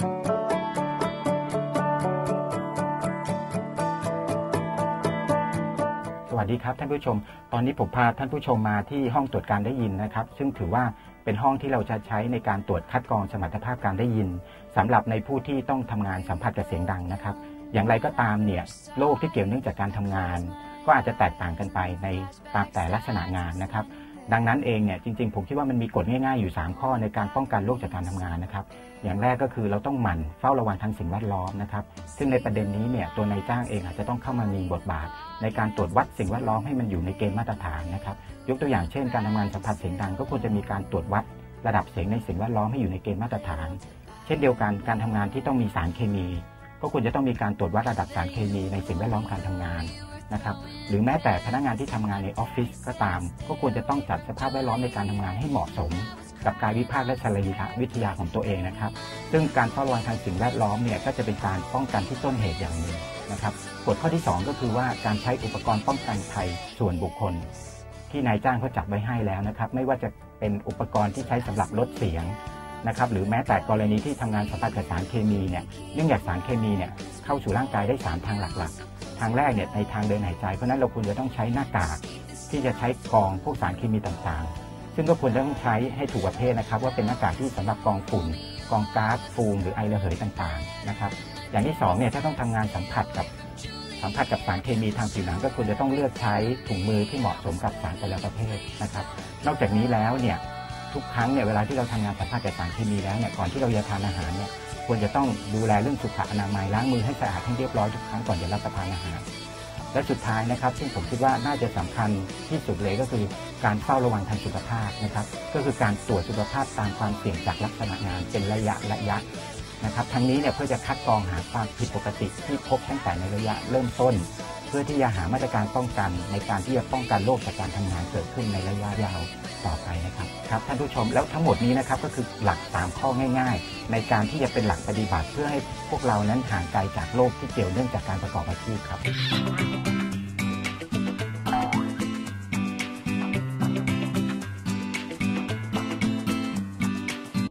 สวัสดีครับท่านผู้ชม ตอนนี้ผมพาท่านผู้ชมมาที่ห้องตรวจการได้ยินนะครับ ซึ่งถือว่าเป็นห้องที่เราจะใช้ในการตรวจคัดกรองสมรรถภาพการได้ยินสำหรับในผู้ที่ต้องทำงานสัมผัสกับเสียงดังนะครับ อย่างไรก็ตามเนี่ยโรคที่เกี่ยวเนื่องจากการทำงาน ก็อาจจะแตกต่างกันไปในตามแต่ลักษณะงานนะครับ ดังนั้นเองเนี่ยจริงๆ ผมคิดว่ามันมีกฎง่ายๆอยู่ 3 ข้อในการป้องกันโรคจากการทำงานนะครับ อย่างแรกก็คือเราต้องหมั่นเฝ้าระวังทางสิ่งแวดล้อมนะครับ ซึ่งในประเด็นนี้เนี่ยตัวนายจ้างเองอาจจะต้องเข้ามามีบทบาท ในการตรวจวัดสิ่งแวดล้อมให้มันอยู่ในเกณฑ์มาตรฐานนะครับ ยกตัวอย่างเช่น การทำงานสัมผัสเสียงดังก็ควรจะมีการตรวจวัดระดับเสียงในสิ่งแวดล้อมให้อยู่ในเกณฑ์มาตรฐาน เช่นเดียวกันการทำงานที่ต้องมีสารเคมี ก็ควรจะต้องมีการตรวจวัดระดับสารเคมีในสิ่งแวดล้อมการทำงาน นะครับหรือแม้แต่พนักงานที่ทำงานในออฟฟิศก็ตาม ก็ควรจะต้องจัดสภาพแวดล้อมในการทำงานให้เหมาะสม กับกายวิภาคและสรีระวิทยาของตัวเองนะครับ ซึ่งการเฝ้าระวังทางสิ่งแวดล้อมเนี่ยก็จะเป็นการป้องกันที่ต้นเหตุอย่างหนึ่งนะครับกฎข้อที่ 2 ก็คือว่าการใช้อุปกรณ์ป้องกันภัยส่วนบุคคล ที่นายจ้างเขาจัดไว้ให้แล้วนะครับ ไม่ว่าจะเป็นอุปกรณ์ที่ใช้สำหรับลดเสียงนะครับหรือแม้แต่กรณีที่ทำงานสัมผัสกับสารเคมีเนี่ยเนื่องจากสารเคมีเนี่ยเข้าสู่ร่างกายได้3ทางหลักๆ ทางแรกเนี่ยในทางเดินหายใจ เพราะฉะนั้นเราควรจะต้องใช้หน้ากากที่จะใช้กรองพวกสารเคมีต่างๆ ซึ่งก็ควรจะต้องใช้ให้ถูกประเภทนะครับ ว่าเป็นหน้ากากที่สำหรับกรองฝุ่นกรองก๊าซฟูมหรือไอระเหยต่างๆนะครับ อย่างที่2เนี่ยถ้าต้องทำงานสัมผัสกับสัมผัสกับสารเคมีทางผิวหนังก็ควรจะต้องเลือกใช้ถุงมือที่เหมาะสมกับสารแต่ละประเภทนะครับ นอกจากนี้แล้วเนี่ยทุกครั้งเนี่ยเวลาที่เราทำงานสัมผัสกับสารเคมีแล้วเนี่ยก่อนที่เราจะทานอาหารเนี่ย ควรจะต้องดูแลเรื่องสุขอนามัยล้างมือให้สะอาดให้เรียบร้อยทุกครั้งก่อนจะรับประทานอาหาร และสุดท้ายนะครับซึ่งผมคิดว่าน่าจะสำคัญที่สุดเลยก็คือการเฝ้าระวังทางสุขภาพนะครับ ก็คือการตรวจสุขภาพตามความเสี่ยงจากลักษณะงานเป็นระยะระยะนะครับทั้งนี้เนี่ยเพื่อจะคัดกรองหาความผิดปกติที่พบตั้งแต่ในระยะเริ่มต้น เพื่อที่จะหามาตรการป้องกันในการที่จะป้องกันโรคจากการทำงานเกิดขึ้นในระยะยาวต่อไปนะครับครับท่านผู้ชมแล้วทั้งหมดนี้นะครับก็คือหลัก3ข้อง่าย ๆ ในการที่จะเป็นหลักปฏิบัติเพื่อให้พวกเรานั้นห่างไกลจากโรคที่เกี่ยวเนื่องจากการประกอบอาชีพครับ